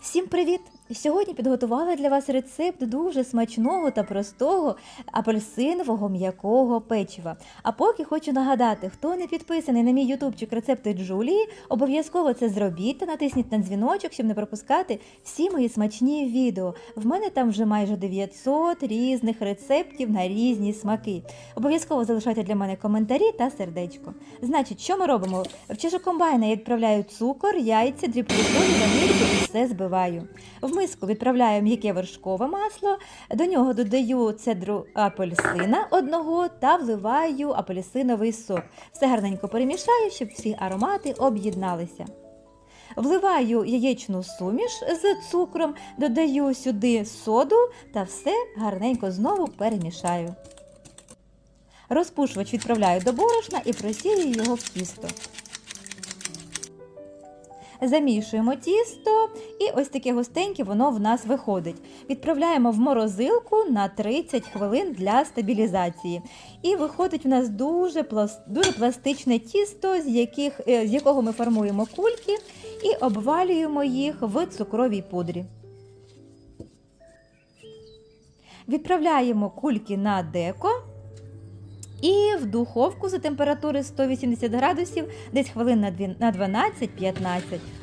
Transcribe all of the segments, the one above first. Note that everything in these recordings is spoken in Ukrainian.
Всім привіт! Сьогодні підготувала для вас рецепт дуже смачного та простого апельсинового м'якого печива. А поки хочу нагадати, хто не підписаний на мій ютубчик рецепти Джулії, обов'язково це зробіть та натисніть на дзвіночок, щоб не пропускати всі мої смачні відео. В мене там вже майже 900 різних рецептів на різні смаки. Обов'язково залишайте для мене коментарі та сердечко. Значить, що ми робимо? В чашу комбайна я відправляю цукор, яйця, дрібку солі, ванільку і все збиваю. В миску відправляю м'яке вершкове масло, до нього додаю цедру апельсина одного та вливаю апельсиновий сок. Все гарненько перемішаю, щоб всі аромати об'єдналися. Вливаю яєчну суміш з цукром, додаю сюди соду та все гарненько знову перемішаю. Розпушувач відправляю до борошна і просію його в тісто. Замішуємо тісто, і ось таке густеньке воно в нас виходить. Відправляємо в морозилку на 30 хвилин для стабілізації. І виходить в нас дуже, дуже пластичне тісто, з, яких, е, з якого ми формуємо кульки і обвалюємо їх в цукровій пудрі. Відправляємо кульки на деко. І в духовку за температури 180 градусів десь хвилин на 12-15.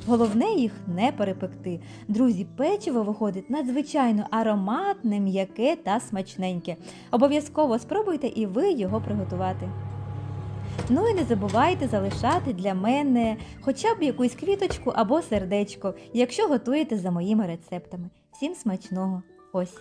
Головне їх не перепекти. Друзі, печиво виходить надзвичайно ароматне, м'яке та смачненьке. Обов'язково спробуйте і ви його приготувати. Ну і не забувайте залишати для мене хоча б якусь квіточку або сердечко, якщо готуєте за моїми рецептами. Всім смачного! Ось!